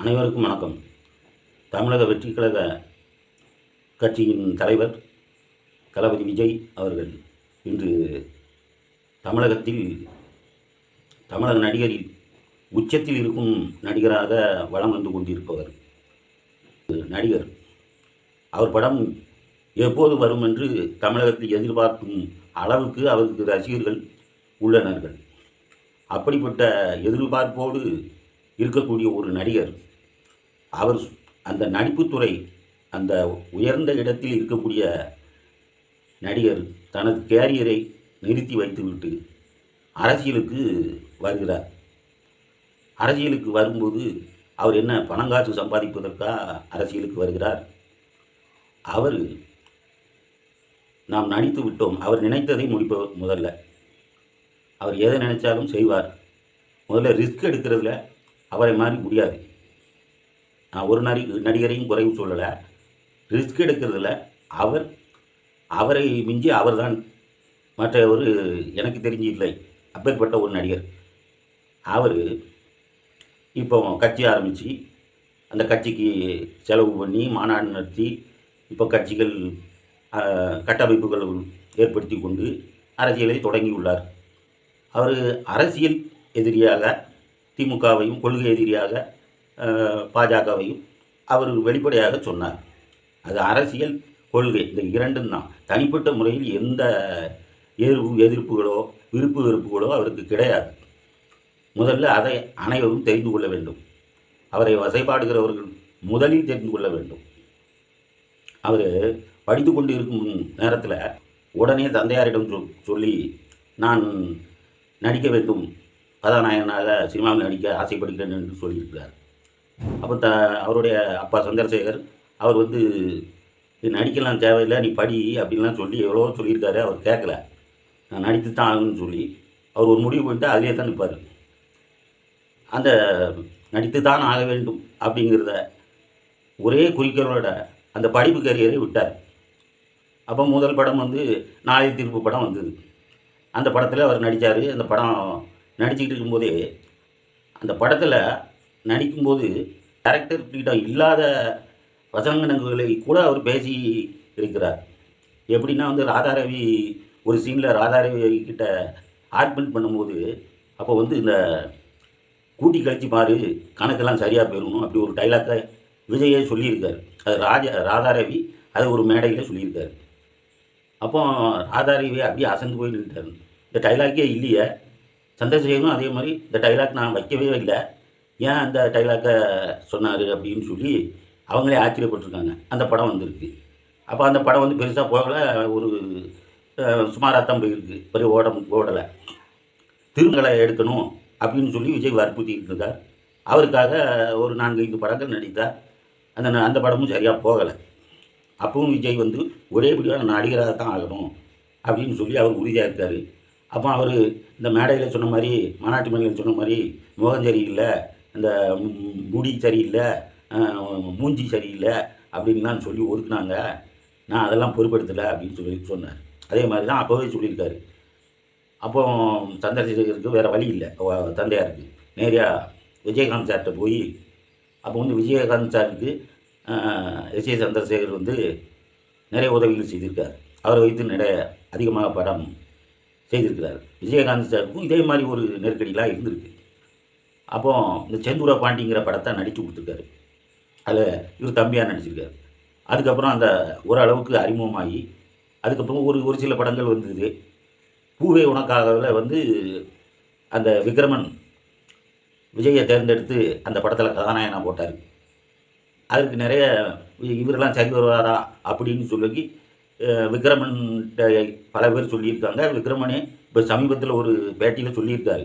அனைவருக்கும் வணக்கம். தமிழக வெற்றி கழக கட்சியின் தலைவர் தளபதி விஜய் அவர்கள் இன்று தமிழகத்தில் தமிழக நடிகரில் உச்சத்தில் இருக்கும் நடிகராக வலம் வந்து கொண்டிருப்பவர் நடிகர். அவர் படம் எப்போது வரும் என்று தமிழகத்தில் எதிர்பார்க்கும் அளவுக்கு அவருக்கு ரசிகர்கள் உள்ளனர்கள் அப்படிப்பட்ட எதிர்பார்ப்போடு இருக்கக்கூடிய ஒரு நடிகர் அவர் அந்த நடிப்புத்துறை அந்த உயர்ந்த இடத்தில் இருக்கக்கூடிய நடிகர் தனது கேரியரை நிறுத்தி வைத்துவிட்டு அரசியலுக்கு வருகிறார். அரசியலுக்கு வரும்போது அவர் என்ன பணங்காசு சம்பாதிப்பதற்காக அரசியலுக்கு வருகிறார்? அவர் நாம் நடித்து விட்டோம். அவர் நினைத்ததை முடிப்பவர் முதல்ல. அவர் எதை நினைச்சாலும் செய்வார். முதல்ல ரிஸ்க் எடுக்கிறதுல அவரை மாதிரி முடியாது. ஒரு நடி நடிகரையும் குறைவு சொல்லலை. ரிஸ்க் எடுக்கிறதுல அவர் அவரை மிஞ்சி அவர்தான். மற்ற ஒரு எனக்கு தெரிஞ்சு இல்லை அப்பேற்பட்ட ஒரு நடிகர். அவர் இப்போ கட்சி ஆரம்பித்து அந்த கட்சிக்கு செலவு பண்ணி மாநாடு நடத்தி இப்போ கட்சிகள் கட்டமைப்புகள் ஏற்படுத்தி கொண்டு அரசியலை தொடங்கியுள்ளார். அவர் அரசியல் எதிரியாக திமுகவையும் கொள்கை எதிரியாக பாஜகவையும் அவர் வெளிப்படையாக சொன்னார். அது அரசியல் கொள்கை. இந்த இரண்டும் தான். தனிப்பட்ட முறையில் எந்த எதிர்ப்பு எதிர்ப்புகளோ விருப்பு வெறுப்புகளோ அவருக்கு கிடையாது. முதல்ல அதை அனைவரும் தெரிந்து கொள்ள வேண்டும். அவரை வசைபாடுகிறவர்கள் முதலில் தெரிந்து கொள்ள வேண்டும். அவர் படித்து கொண்டு இருக்கும் நேரத்தில் உடனே தந்தையாரிடம் சொ சொல்லி நான் நடிக்க வேண்டும். கதாநாயகனாக சினிமாவில் நடிக்க ஆசைப்படுகிறேன் என்று சொல்லியிருக்கிறார். அப்போ த அவருடைய அப்பா சந்திரசேகர் அவர் வந்து "நீ நடிக்கலாம் தேவையில்லை நீ படி அப்படின்லாம் சொல்லி எவ்வளோ சொல்லியிருக்காரு அவர் கேட்கல நான் நடித்து தான் ஆகணும்னு சொல்லி அவர் ஒரு முடிவு பண்ணிட்டு அதிலே தான் நிற்பார் அந்த நடித்து தான் ஆக வேண்டும் அப்படிங்கிறத ஒரே குறிக்கோளோட அந்த படிப்பு கரியரை விட்டார். அப்போ முதல் படம் வந்து நாளை தீர்ப்பு படம் வந்தது. அந்த படத்தில் அவர் நடித்தார் அந்த படம் நடிச்சுக்கிட்டு இருக்கும்போதே அந்த படத்தில் நடிக்கும்போது டேரக்டர்கிட்ட இல்லாத வசனங்களை கூட அவர் பேசி இருக்கிறார். எப்படின்னா வந்து ராதாரவி ஒரு சீனில் ராதாரவி கிட்ட ஆர்ட்மெண்ட் பண்ணும்போது அப்போ வந்து இந்த கூட்டி கழிச்சு பாரு கணக்கெல்லாம் சரியாக போயிடணும் அப்படி ஒரு டைலாக்கை விஜயே சொல்லியிருக்கார். அது ராஜா ராதாரவி அது ஒரு மேடையில் சொல்லியிருக்காரு. அப்போ ராதாரவி அப்படியே அசந்து போய் இந்த டைலாக்கே இல்லையே. சந்திரசேகரும் அதே மாதிரி இந்த டைலாக் நான் வைக்கவே இல்லை. ஏன் அந்த டைலாக்கை சொன்னார் அப்படின்னு சொல்லி அவங்களே ஆச்சரியப்பட்டிருக்காங்க. அந்த படம் வந்திருக்கு. அப்போ அந்த படம் வந்து பெருசாக போகலை. ஒரு சுமாராக தான் போயிருக்கு. பெரிய ஓட ஓடலை. திருமகளை எடுக்கணும் அப்படின்னு சொல்லி விஜய் வற்புறுத்திட்டு இருக்கார் அவருக்காக ஒரு நான்கு ஐந்து படங்கள் நடித்தார். அந்த அந்த படமும் சரியாக போகலை. அப்பவும் விஜய் வந்து ஒரேபடியான நடிகராக தான் ஆகணும் அப்படின்னு சொல்லி அவர் உறுதியாக இருக்கார். அப்போ அவர் இந்த மேடையில் சொன்ன மாதிரி மாநாட்டு மேடையில் சொன்ன மாதிரி முகம் சரியில்லை. இந்த முடி சரியில்லை மூஞ்சி சரியில்லை அப்படின்லாம் சொல்லி ஒதுக்குனாங்க. நான் அதெல்லாம் பொறுப்படுத்தலை அப்படின்னு சொல்லி சொன்னார். அதே மாதிரி தான் அப்போவே சொல்லியிருக்காரு. அப்போ சந்திரசேகருக்கு வேறு வழி இல்லை. தந்தையாருக்கு. நேராக விஜயகாந்த் சார்கிட்ட போய் அப்போ வந்து விஜயகாந்த் சாருக்கு எஸ் ஏ சந்திரசேகர் வந்து நிறைய உதவிகள் செய்திருக்கார். அவரை வைத்து நிறைய அதிகமாக படம் செய்திருக்கிறார். விஜயகாந்த் சாருக்கும் இதே மாதிரி ஒரு நெருக்கடிலாம் இருந்திருக்கு. அப்போ இந்த செந்தூர பாண்டிங்கிற படத்தை நடித்து கொடுத்துருக்காரு. அதில் இவர் தம்பியாக நடிச்சிருக்காரு. அதுக்கப்புறம் அந்த ஓரளவுக்கு அறிமுகமாகி அதுக்கப்புறம் ஒரு ஒரு சில படங்கள் வந்தது. பூவே உனக்காகவில் வந்து அந்த விக்ரமன் விஜயை தேர்ந்தெடுத்து அந்த படத்தில் கதாநாயகனாக போட்டார். அதுக்கு நிறைய இவரெல்லாம் சரி வருவாரா அப்படின்னு சொல்லி அஹ், விக்ரமன்கிட்ட பல பேர் சொல்லியிருக்காங்க. விக்ரமனே இப்போ சமீபத்தில் ஒரு பேட்டியில் சொல்லியிருக்காரு.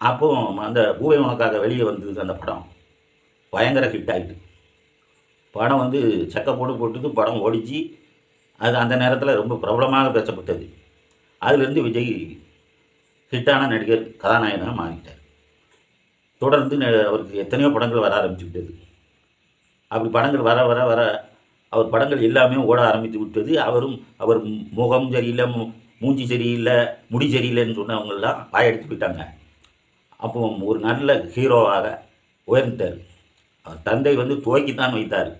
அப்போ அந்த பூவை உனக்காக வெளியே வந்தது அந்த படம். பயங்கர ஹிட் ஆகிட்டு படம் வந்து செக்க போட்டு போட்டுட்டு படம் ஓடிச்சு. அது அந்த நேரத்தில் ரொம்ப பிரபலமாக பேசப்பட்டது. அதிலிருந்து விஜய் ஹிட்டான நடிகர் கதாநாயகனாக மாறிட்டார். தொடர்ந்து அவருக்கு எத்தனையோ படங்கள் வர ஆரம்பித்து விட்டது அப்படி படங்கள் வர வர வர அவர் படங்கள் எல்லாமே ஓட ஆரம்பித்து விட்டது. அவரும் அவர் முகம் சரியில்லை மூஞ்சி சரியில்லை முடி சரியில்லைன்னு சொன்னவங்கெல்லாம் வாயடித்து போயிட்டாங்க. அப்போ ஒரு நல்ல ஹீரோவாக உயர்ந்தார் அவர் தந்தை வந்து துவக்கித்தான் வைத்தார்.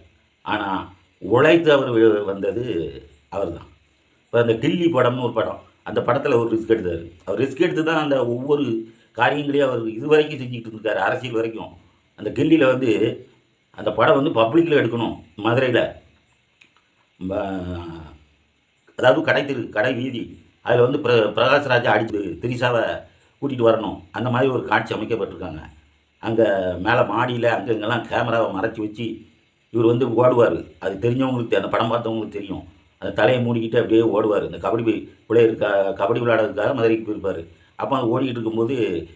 ஆனால் உழைத்து அவர் வந்தது வந்தது அவர்தான். இப்போ அந்த கில்லி படம்னு ஒரு படம் அந்த படத்தில் ஒரு ரிஸ்க் எடுத்தார். அவர் ரிஸ்க் எடுத்து தான் அந்த ஒவ்வொரு காரியங்களையும் அவர் இது வரைக்கும் செஞ்சுக்கிட்டு இருந்தார் அரசியல் வரைக்கும். அந்த கில்லியில் வந்து அந்த படம் வந்து பப்ளிக்கில் எடுக்கணும் மதுரையில். அதாவது கடை திரு கடை வீதி. அதில் வந்து பிர பிரகாஷ்ராஜா அடிச்சு திரிசாவை கூட்டிகிட்டு வரணும். அந்த மாதிரி ஒரு காட்சி அமைக்கப்பட்டிருக்காங்க. அங்கே மேலே மாடியில் அங்கே இங்கெல்லாம் கேமராவை மறைச்சி வச்சு இவர் வந்து ஓடுவார். அது தெரிஞ்சவங்களுக்கு தெ- அந்த படம் பார்த்தவங்களுக்கு தெரியும். அந்த தலையை மூடிக்கிட்டு அப்படியே ஓடுவார். இந்த கபடி பிள்ளையர் க கபடி விளையாடுறதுக்காக மதுரைக்கு போயிருப்பார். அப்போ அது ஓடிக்கிட்டு இருக்கும்போது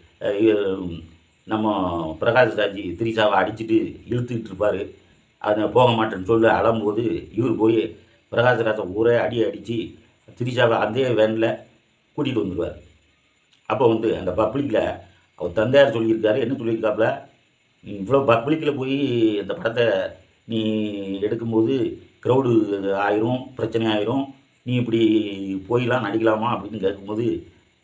நம்ம பிரகாஷ் ராஜி திரிசாவை அடிச்சுட்டு இழுத்துக்கிட்டு இருப்பார். அதை போக மாட்டேன்னு சொல்லி அழும்போது இவர் போய் பிரகாஷ் ராஜை ஊரே அடி அடித்து திரிசாவை அதே வேனில் கூட்டிகிட்டு வந்துடுவார் அப்போ வந்து அந்த பப்ளிக்கில் அவர் தந்தையார் சொல்லியிருக்காரு. என்ன சொல்லியிருக்காப்புல? நீ இவ்வளோ பப்ளிக்கில் போய் அந்த படத்தை நீ எடுக்கும்போது க்ரௌடு ஆயிரும் பிரச்சனை ஆயிரும். நீ இப்படி போயிடலாம் நடிக்கலாமா அப்படின்னு கேட்கும்போது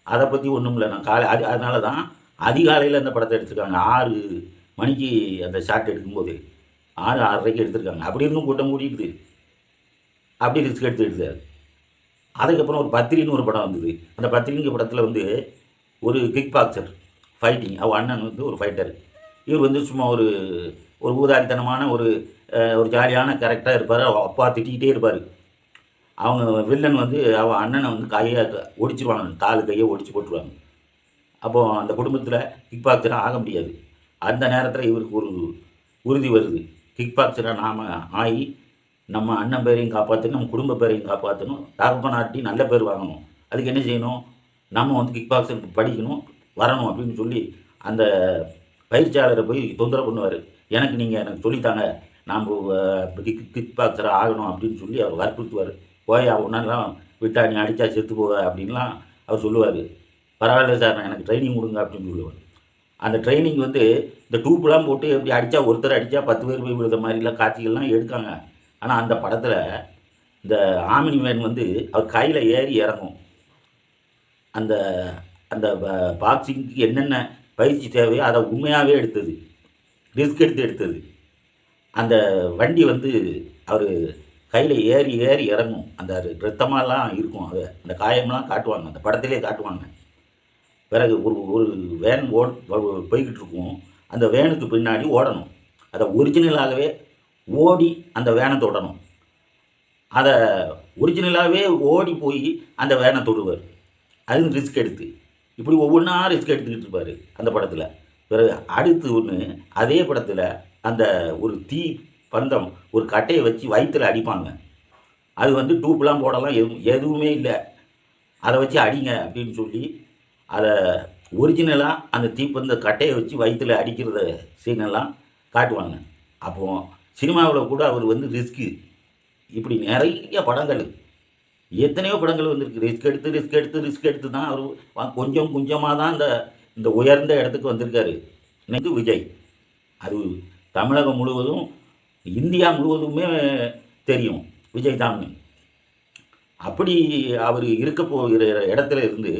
அதை பற்றி ஒன்றும் இல்லை. நான் காலை அது அதனால தான் அதிகாலையில் அந்த படத்தை எடுத்திருக்காங்க. ஆறு மணிக்கு அந்த ஷாட் எடுக்கும்போது. ஆறு ஆறரைக்கு எடுத்திருக்காங்க. அப்படி இருந்தும் கூட்டம் கூட்டிகிட்டு அப்படி ரிஸ்க் எடுத்து எடுத்தார் அதுக்கப்புறம் ஒரு பத்திரின்னு ஒரு படம் வந்தது. அந்த பத்திரிங்கிற படத்தில் வந்து ஒரு கிக் பாக்சர் ஃபைட்டிங் அவள் அண்ணன் வந்து ஒரு ஃபைட்டர் இவர் வந்து சும்மா ஒரு ஒரு ஊதாரித்தனமான ஒரு ஒரு ஜாலியான கேரக்டராக இருப்பார். அவள் அப்பா திட்டிக்கிட்டே இருப்பார். அவங்க வில்லன் வந்து அவள் அண்ணனை வந்து கையை ஒடிச்சிருவாங்க. காலு கையை ஒடிச்சு போட்டுருவாங்க. அப்போது அந்த குடும்பத்தில் கிக் பாக்சராக ஆக முடியாது. அந்த நேரத்தில் இவருக்கு ஒரு உறுதி வருது. கிக் பாக்ஸராக நாம் ஆகி நம்ம அண்ணன் பேரையும் காப்பாற்றணும் நம்ம குடும்ப பேரையும் காப்பாற்றணும் தகப்பனாட்டி நல்ல பேர் வாங்கணும். அதுக்கு என்ன செய்யணும்? நம்ம வந்து கிக் பாக்ஸிங் படிக்கணும் வரணும் அப்படின்னு சொல்லி அந்த பயிற்சியாளரை போய் தொந்தரவு பண்ணுவார். எனக்கு நீங்கள் எனக்கு சொல்லித்தாங்க நாம் கிக் கிக் பாக்ஸராக ஆகணும் அப்படின்னு சொல்லி அவர் வற்புறுத்துவார். போய் ஒன்றெல்லாம் விட்டா நீ அடித்தா செத்து போவ அப்படின்லாம் அவர் சொல்லுவார். பரவாயில்ல சார் நான் எனக்கு ட்ரைனிங் கொடுங்க அப்படின்னு சொல்லுவார். அந்த ட்ரைனிங் வந்து இந்த டூப்லாம் போட்டு எப்படி அடித்தா ஒருத்தர் அடித்தா பத்து பேர் போய் விழுத மாதிரிலாம் காட்சிகள்லாம் எடுக்காங்க. ஆனால் அந்த படத்தில் இந்த ஆமினி வேன் வந்து அவர் கையில் ஏறி இறங்கும். அந்த அந்த பாக்ஸிங்க்கு என்னென்ன பயிற்சி தேவையோ அதை உண்மையாகவே எடுத்தது. ரிஸ்க் எடுத்து எடுத்தது. அந்த வண்டி வந்து அவர் கையில் ஏறி ஏறி இறங்கும். அந்த ரத்தமாலாம் இருக்கும். அது அந்த காயம்லாம் காட்டுவாங்க. அந்த படத்திலே காட்டுவாங்க. பிறகு ஒரு ஒரு வேன் ஓட் போய்கிட்டு இருக்கும் அந்த வேனுக்கு பின்னாடி ஓடணும். அதை ஒரிஜினலாகவே ஓடி அந்த வேனை தொடணும். அதை ஒரிஜினலாகவே ஓடி போய் அந்த வேனை தொடுவார். அது ரிஸ்க் எடுத்து. இப்படி ஒவ்வொன்றா ரிஸ்க் எடுத்துக்கிட்டு இருப்பார் அந்த படத்தில். பிறகு அடுத்து ஒன்று அதே படத்தில் அந்த ஒரு தீ பந்தம் ஒரு கட்டையை வச்சு வயிற்றில் அடிப்பாங்க. அது வந்து டூப்லாம் போடலாம் எதுவும் எதுவுமே இல்லை. அதை வச்சு அடிங்க அப்படின்னு சொல்லி அதை ஒரிஜினலாக அந்த தீப்பந்த கட்டையை வச்சு வயிற்றில் அடிக்கிறத சீனெல்லாம் காட்டுவாங்க. அப்போது சினிமாவில் கூட அவர் வந்து ரிஸ்க்கு இப்படி நிறைய படங்கள். எத்தனையோ படங்கள் வந்திருக்கு. ரிஸ்க் எடுத்து ரிஸ்க் எடுத்து ரிஸ்க் எடுத்து தான் அவர் கொஞ்சம் கொஞ்சமாக தான் இந்த இந்த உயர்ந்த இடத்துக்கு வந்திருக்காரு. இன்னைக்கு விஜய். அது தமிழகம் முழுவதும் இந்தியா முழுவதுமே தெரியும் விஜய் தான் அப்படி அவர் இருக்க போகிற இடத்துல இருந்து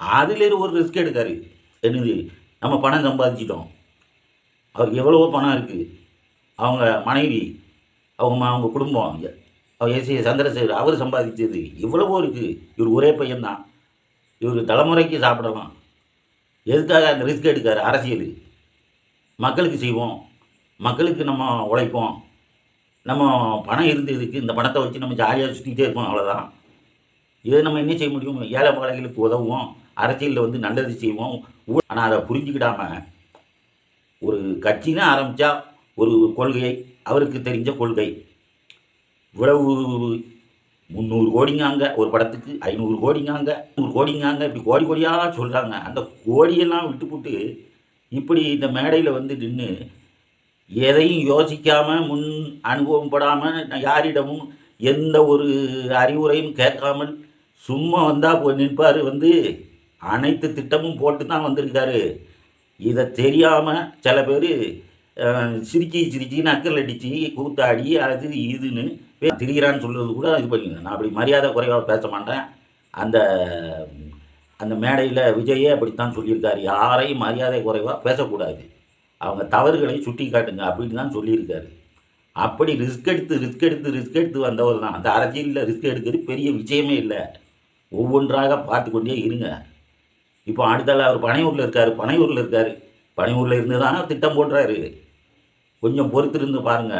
அதில் ஒரு ரிஸ்க் எடுக்காரு. என்னது? நம்ம பணம் சம்பாதிச்சிட்டோம். அவருக்கு எவ்வளவோ பணம் இருக்குது அவங்க மனைவி அவங்க அவங்க குடும்பம் அவர் எஸ் சந்திரசேகர் அவர் சம்பாதிச்சது இவ்வளவோ இருக்குது இவர் ஒரே பையன்தான். இவர் தலைமுறைக்கு சாப்பிடலாம் எதுக்காக அந்த ரிஸ்க் எடுக்காரு? அரசியல். மக்களுக்கு செய்வோம். மக்களுக்கு நம்ம உழைப்போம். நம்ம பணம் இருந்ததுக்கு இந்த பணத்தை வச்சு நம்ம ஜாலியாக சுற்றிக்கிட்டே இருப்போம். அவ்வளோதான் இதை நம்ம என்ன செய்ய முடியும்? ஏழை பழகளுக்கு உதவுவோம். அரசியலில் வந்து நல்லது செய்வோம். ஆனால் அதை புரிஞ்சுக்கிடாம ஒரு கட்சின்னு ஆரம்பித்தா ஒரு கொள்கை அவருக்கு தெரிஞ்ச கொள்கை. இவ்வளவு முந்நூறு கோடிங்காங்க ஒரு படத்துக்கு ஐநூறு கோடிங்காங்க நூறு கோடிங்காங்க இப்படி கோடி கோடியாக சொல்கிறாங்க அந்த கோடியெல்லாம் விட்டுப்புட்டு இப்படி இந்த மேடையில் வந்து நின்று எதையும் யோசிக்காமல் முன் அனுபவம் படாமல் யாரிடமும் எந்த ஒரு அறிவுரையும் கேட்காமல் சும்மா வந்தால் போய் நிற்பார் வந்து அனைத்து திட்டமும் போட்டு தான் வந்திருக்காரு. இதை தெரியாமல் சில பேர் சிரிக்கி சிரிச்சு நக்கல் அடித்து கூத்தாடி அது இதுன்னு திரிகிறான்னு சொல்கிறது கூட இது பண்ணிங்க நான் அப்படி மரியாதை குறைவாக பேச மாட்டேன். அந்த அந்த மேடையில் விஜயே அப்படித்தான் சொல்லியிருக்காரு. யாரையும் மரியாதை குறைவாக பேசக்கூடாது. அவங்க தவறுகளை சுட்டி காட்டுங்க அப்படின்னு தான் சொல்லியிருக்காரு. அப்படி ரிஸ்க் எடுத்து ரிஸ்க் எடுத்து ரிஸ்க் எடுத்து வந்தவர் தான். அந்த அரசியலில் ரிஸ்க் எடுக்கிறது பெரிய விஷயமே இல்லை. ஒவ்வொன்றாக பார்த்து கொண்டே இருங்க. இப்போ அடுத்தால அவர் பனையூரில் இருக்கார் பனையூரில் இருக்கார். பனையூரில் இருந்து தான் திட்டம் போடுறாரு. கொஞ்சம் பொறுத்திருந்து பாருங்கள்